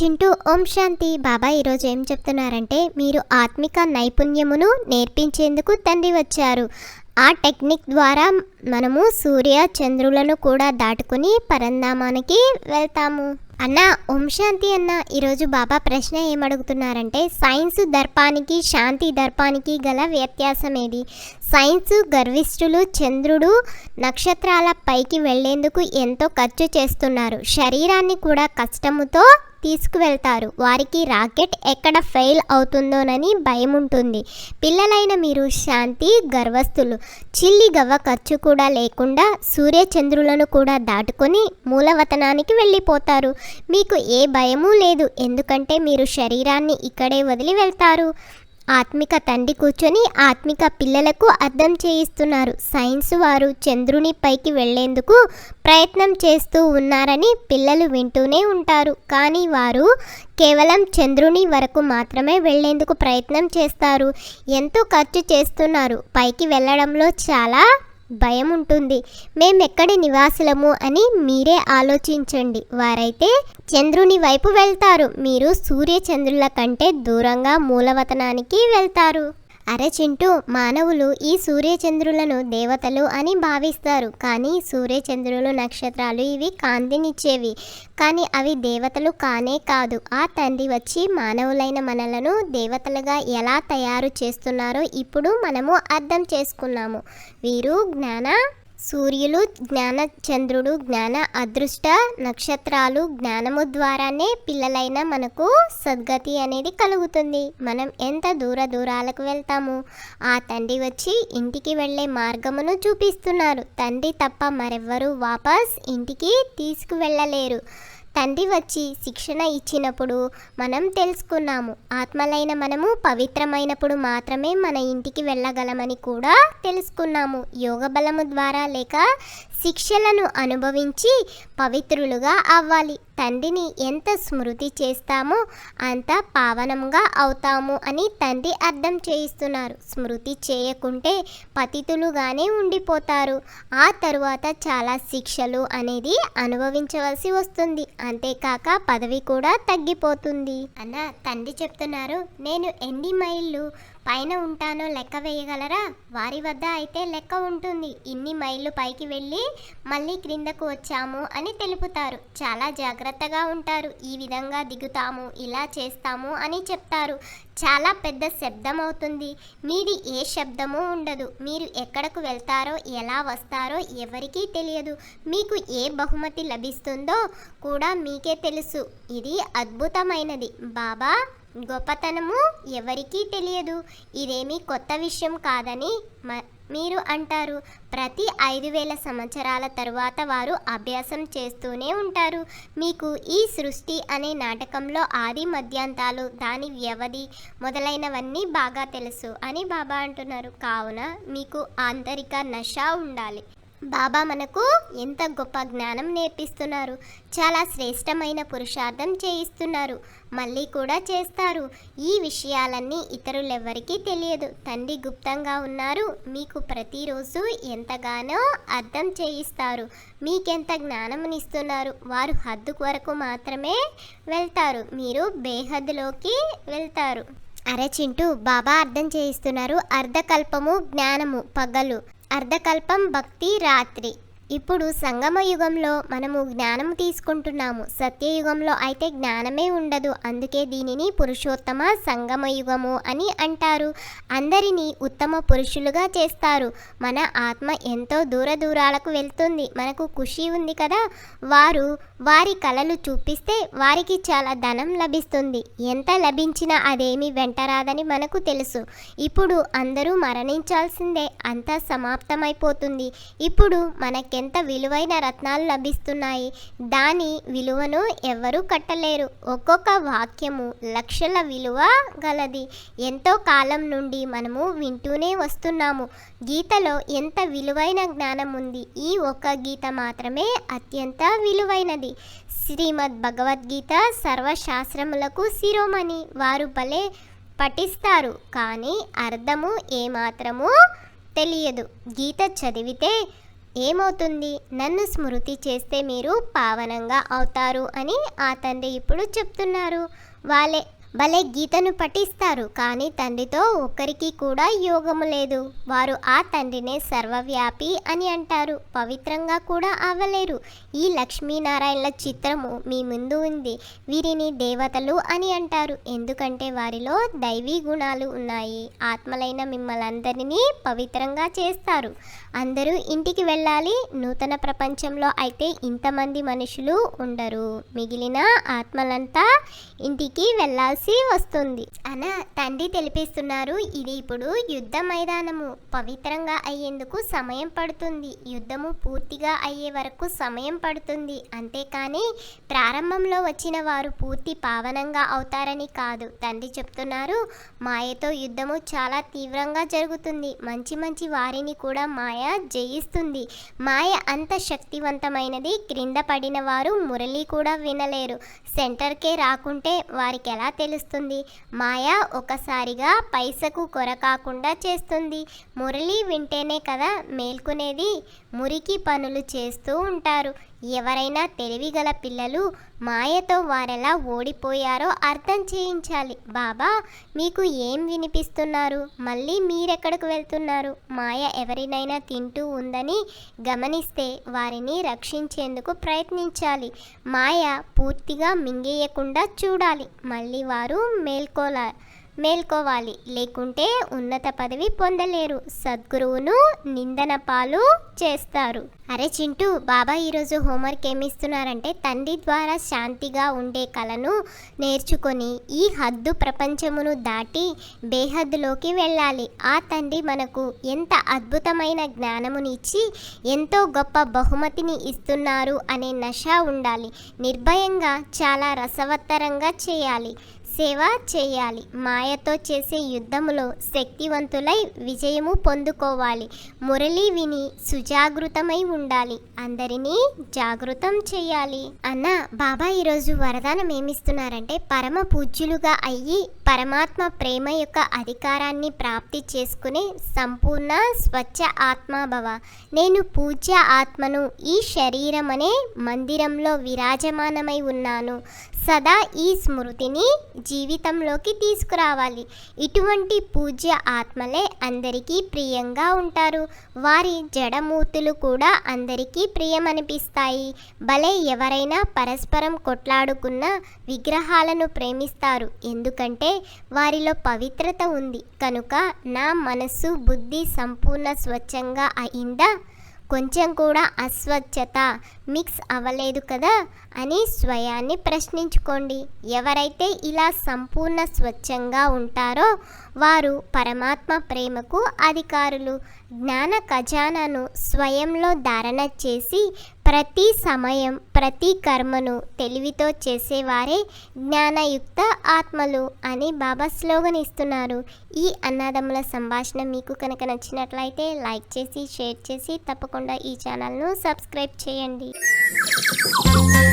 చింటూ ఓం శాంతి. బాబా ఈరోజు ఏం చెప్తున్నారంటే మీరు ఆత్మిక నైపుణ్యమును నేర్పించేందుకు తండ్రి వచ్చారు. ఆ టెక్నిక్ ద్వారా మనము సూర్య చంద్రులను కూడా దాటుకుని పరంధామానికి వెళ్తాము. అన్న ఓం శాంతి అన్న ఈరోజు బాబా ప్రశ్న ఏమడుగుతున్నారంటే సైన్స్ దర్పానికి శాంతి దర్పానికి గల వ్యత్యాసం ఏది? సైన్స్ గర్విష్ఠులు చంద్రుడు నక్షత్రాల పైకి వెళ్ళేందుకు ఎంతో ఖర్చు చేస్తున్నారు. శరీరాన్ని కూడా కష్టముతో తీసుకువెళ్తారు. వారికి రాకెట్ ఎక్కడ ఫెయిల్ అవుతుందోనని భయం ఉంటుంది పిల్లలైన మీరు శాంతి గర్వస్థులు. చిల్లి గవ్వ ఖర్చు కూడా లేకుండా సూర్యచంద్రులను కూడా దాటుకొని మూలవతనానికి వెళ్ళిపోతారు. మీకు ఏ భయమూ లేదు. ఎందుకంటే మీరు శరీరాన్ని ఇక్కడే వదిలి వెళ్తారు. ఆత్మిక తండ్రి కూర్చొని ఆత్మిక పిల్లలకు అర్థం చేయిస్తున్నారు. సైన్స్ వారు చంద్రుని పైకి వెళ్ళేందుకు ప్రయత్నం చేస్తూ ఉన్నారని పిల్లలు వింటూనే ఉంటారు. కానీ వారు కేవలం చంద్రుని వరకు మాత్రమే వెళ్ళేందుకు ప్రయత్నం చేస్తారు. ఎంతో ఖర్చు చేస్తున్నారు. పైకి వెళ్ళడంలో చాలా భయం ఉంటుంది మేమెక్కడి నివాసులము అని మీరే ఆలోచించండి. వారైతే చంద్రుని వైపు వెళ్తారు. మీరు సూర్య చంద్రుల కంటే దూరంగా మూలవతనానికి వెళ్తారు. అరే చింటూ మానవులు ఈ సూర్యచంద్రులను దేవతలు అని భావిస్తారు. కానీ సూర్యచంద్రులు నక్షత్రాలు ఇవి కాంతినిచ్చేవి. కానీ అవి దేవతలు కానే కాదు. ఆ తండ్రి వచ్చి మానవులైన మనలను దేవతలుగా ఎలా తయారు చేస్తున్నారో ఇప్పుడు మనము అర్థం చేసుకున్నాము. వీరు జ్ఞాన సూర్యులు జ్ఞాన చంద్రుడు జ్ఞాన అదృష్ట నక్షత్రాలు జ్ఞానము ద్వారానే పిల్లలైన మనకు సద్గతి అనేది కలుగుతుంది. మనం ఎంత దూర దూరాలకు వెళ్తాము? ఆ తండ్రి వచ్చి ఇంటికి వెళ్ళే మార్గమును చూపిస్తున్నారు. తండ్రి తప్ప మరెవ్వరూ వాపస్ ఇంటికి తీసుకువెళ్ళలేరు. తండ్రి వచ్చి శిక్షణ ఇచ్చినప్పుడు మనం తెలుసుకున్నాము. ఆత్మలైన మనము పవిత్రమైనప్పుడు మాత్రమే మన ఇంటికి వెళ్ళగలమని కూడా తెలుసుకున్నాము. యోగ బలము ద్వారా లేక శిక్షలను అనుభవించి పవిత్రులుగా అవ్వాలి. తండ్రిని ఎంత స్మృతి చేస్తామో అంత పావనంగా అవుతాము అని తండ్రి అర్థం చేయిస్తున్నారు. స్మృతి చేయకుంటే పతితులుగానే ఉండిపోతారు. ఆ తరువాత చాలా శిక్షలు అనేది అనుభవించవలసి వస్తుంది. అంతేకాక పదవి కూడా తగ్గిపోతుంది. అన్న తండ్రి చెప్తున్నారు నేను ఎన్ని మైళ్ళు పైన ఉంటానో లెక్క వేయగలరా? వారి వద్ద అయితే లెక్క ఉంటుంది. ఇన్ని మైళ్ళు పైకి వెళ్ళి మళ్ళీ క్రిందకు వచ్చాము అని తెలుపుతారు. చాలా జాగ్రత్త జాగ్రత్తగా ఉంటారు. ఈ విధంగా దిగుతాము ఇలా చేస్తాము అని చెప్తారు. చాలా పెద్ద శబ్దం అవుతుంది. మీది ఏ శబ్దము ఉండదు. మీరు ఎక్కడకు వెళ్తారో ఎలా వస్తారో ఎవరికీ తెలియదు. మీకు ఏ బహుమతి లభిస్తుందో కూడా మీకే తెలుసు. ఇది అద్భుతమైనది. బాబా గొప్పతనము ఎవరికీ తెలియదు. ఇదేమీ కొత్త విషయం కాదని మ- మీరు అంటారు. ప్రతి ఐదు వేల సంవత్సరాల తరువాత వారు అభ్యాసం చేస్తూనే ఉంటారు. మీకు ఈ సృష్టి అనే నాటకంలో ఆది మధ్యాంతాలు దాని వ్యవధి మొదలైనవన్నీ బాగా తెలుసు అని బాబా అంటున్నారు. కావున మీకు ఆంతరిక నష ఉండాలి. బాబా మనకు ఎంత గొప్ప జ్ఞానం నేర్పిస్తున్నారు. చాలా శ్రేష్టమైన పురుషార్థం చేయిస్తున్నారు. మళ్ళీ కూడా చేస్తారు. ఈ విషయాలన్నీ ఇతరులెవ్వరికీ తెలియదు. తండ్రి గుప్తంగా ఉన్నారు. మీకు ప్రతిరోజు ఎంతగానో అర్థం చేయిస్తారు. మీకెంత జ్ఞానమునిస్తున్నారు. వారు హద్దు వరకు మాత్రమే వెళ్తారు. మీరు బేహద్దులోకి వెళ్తారు. అరే చింటూ బాబా అర్థం చేయిస్తున్నారు. అర్ధకల్పము జ్ఞానము పగలు. అర్ధకల్పం భక్తి రాత్రి. ఇప్పుడు సంగమ యుగంలో మనము జ్ఞానము తీసుకుంటున్నాము. సత్యయుగంలో అయితే జ్ఞానమే ఉండదు. అందుకే దీనిని పురుషోత్తమ సంగమ యుగము అని అంటారు. అందరినీ ఉత్తమ పురుషులుగా చేస్తారు. మన ఆత్మ ఎంతో దూర దూరాలకు వెళ్తుంది. మనకు ఖుషి ఉంది కదా? వారు వారి కళలు చూపిస్తే వారికి చాలా ధనం లభిస్తుంది. ఎంత లభించినా అదేమీ వెంటరాదని మనకు తెలుసు. ఇప్పుడు అందరూ మరణించాల్సిందే. అంతా సమాప్తమైపోతుంది. ఇప్పుడు మనకి ఎంత విలువైన రత్నాలు లభిస్తున్నాయి? దాని విలువను ఎవరూ కట్టలేరు. ఒక్కొక్క వాక్యము లక్షల విలువ గలది. ఎంతో కాలం నుండి మనము వింటూనే వస్తున్నాము. గీతలో ఎంత విలువైన జ్ఞానం ఉంది? ఈ ఒక్క గీత మాత్రమే అత్యంత విలువైనది. శ్రీమద్ భగవద్గీత సర్వశాస్త్రములకు శిరోమణి. వారు భలే పఠిస్తారు. కానీ అర్థము ఏమాత్రము తెలియదు. గీత చదివితే ఏమవుతుంది? నన్ను స్మృతి చేస్తే మీరు పావనంగా అవుతారు అని ఆ తండ్రి ఇప్పుడు చెప్తున్నారు. వాళ్ళే భలే గీతను పఠిస్తారు. కానీ తండ్రితో ఒక్కరికి కూడా యోగము లేదు. వారు ఆ తండ్రినే సర్వవ్యాపి అని అంటారు. పవిత్రంగా కూడా అవ్వలేరు. ఈ లక్ష్మీనారాయణల చిత్రము మీ ముందు ఉంది. వీరిని దేవతలు అని అంటారు. ఎందుకంటే వారిలో దైవీ గుణాలు ఉన్నాయి. ఆత్మలైన మిమ్మల్ని అందరినీ పవిత్రంగా చేస్తారు. అందరూ ఇంటికి వెళ్ళాలి. నూతన ప్రపంచంలో అయితే ఇంతమంది మనుషులు ఉండరు. మిగిలిన ఆత్మలంతా ఇంటికి వెళ్ళాల్సి వస్తుంది. అన తండ్రి తెలిపిస్తున్నారు ఇది ఇప్పుడు యుద్ధ మైదానము. పవిత్రంగా అయ్యేందుకు సమయం పడుతుంది. యుద్ధము పూర్తిగా అయ్యే వరకు సమయం పడుతుంది. అంతేకాని ప్రారంభంలో వచ్చిన వారు పూర్తి పావనంగా అవుతారని కాదు. తండ్రి చెప్తున్నారు మాయతో యుద్ధము చాలా తీవ్రంగా జరుగుతుంది. మంచి మంచి వారిని కూడా మాయ జయిస్తుంది. మాయ అంత శక్తివంతమైనది. క్రింద పడిన వారు మురళి కూడా వినలేరు. సెంటర్కే రాకుంటే వారికి ఎలా తెలుస్తుంది? మాయ ఒకసారిగా పైసకు కొర కాకుండా చేస్తుంది. మురళి వింటేనే కదా మేల్కొనేది. మురికి పనులు చేస్తూ ఉంటారు. ఎవరైనా తెలివిగల పిల్లలు మాయతో వారెలా ఓడిపోయారో అర్థం చేయించాలి. బాబా మీకు ఏం వినిపిస్తున్నారు? మళ్ళీ మీరెక్కడికి వెళ్తున్నారు? మాయ ఎవరినైనా తింటూ ఉందని గమనిస్తే వారిని రక్షించేందుకు ప్రయత్నించాలి. మాయ పూర్తిగా మింగేయకుండా చూడాలి. మళ్ళీ వారు మేల్కోలారు మేల్కోవాలి. లేకుంటే ఉన్నత పదవి పొందలేరు. సద్గురువును నిందన పాలు చేస్తారు. అరే చింటూ బాబా ఈరోజు హోంవర్క్ ఏమిస్తున్నారంటే తండ్రి ద్వారా శాంతిగా ఉండే కళను నేర్చుకొని ఈ హద్దు ప్రపంచమును దాటి బేహద్దులోకి వెళ్ళాలి. ఆ తండ్రి మనకు ఎంత అద్భుతమైన జ్ఞానమునిచ్చి ఎంతో గొప్ప బహుమతిని ఇస్తున్నారు అనే నష ఉండాలి. నిర్భయంగా చాలా రసవత్తరంగా చేయాలి. సేవ చేయాలి. మాయతో చేసే యుద్ధములో శక్తివంతులై విజయము పొందుకోవాలి. మురళి విని సుజాగృతమై ఉండాలి. అందరినీ జాగృతం చేయాలి. అన్న బాబా ఈరోజు వరదానం ఏమిస్తున్నారంటే పరమ పూజ్యులుగా అయ్యి పరమాత్మ ప్రేమ యొక్క అధికారాన్ని ప్రాప్తి చేసుకునే సంపూర్ణ స్వచ్ఛ ఆత్మాభవ నేను పూజ్య ఆత్మను ఈ శరీరం అనే మందిరంలో విరాజమానమై ఉన్నాను. సదా ఈ స్మృతిని జీవితంలోకి తీసుకురావాలి. ఇటువంటి పూజ్య ఆత్మలే అందరికీ ప్రియంగా ఉంటారు. వారి జడమూర్తులు కూడా అందరికీ ప్రియమనిపిస్తాయి. భలే ఎవరైనా పరస్పరం కొట్లాడుకున్న విగ్రహాలను ప్రేమిస్తారు. ఎందుకంటే వారిలో పవిత్రత ఉంది. కనుక నా మనస్సు బుద్ధి సంపూర్ణ స్వచ్ఛంగా అయిందా? కొంచెం కూడా అస్వచ్ఛత మిక్స్ అవ్వలేదు కదా అని స్వయాన్ని ప్రశ్నించుకోండి. ఎవరైతే ఇలా సంపూర్ణ స్వచ్ఛంగా ఉంటారో వారు పరమాత్మ ప్రేమకు అధికారులు. జ్ఞాన ఖజానాను స్వయంలో ధారణ చేసి ప్రతి సమయం ప్రతి కర్మను తెలివితో చేసేవారే జ్ఞానయుక్త ఆత్మలు అని బాబా స్లోగన్ ఇస్తున్నారు. ఈ అన్నదమ్ముల సంభాషణ మీకు కనుక నచ్చినట్లయితే లైక్ చేసి షేర్ చేసి తప్పకుండా ఈ ఛానల్ను సబ్స్క్రైబ్ చేయండి. Música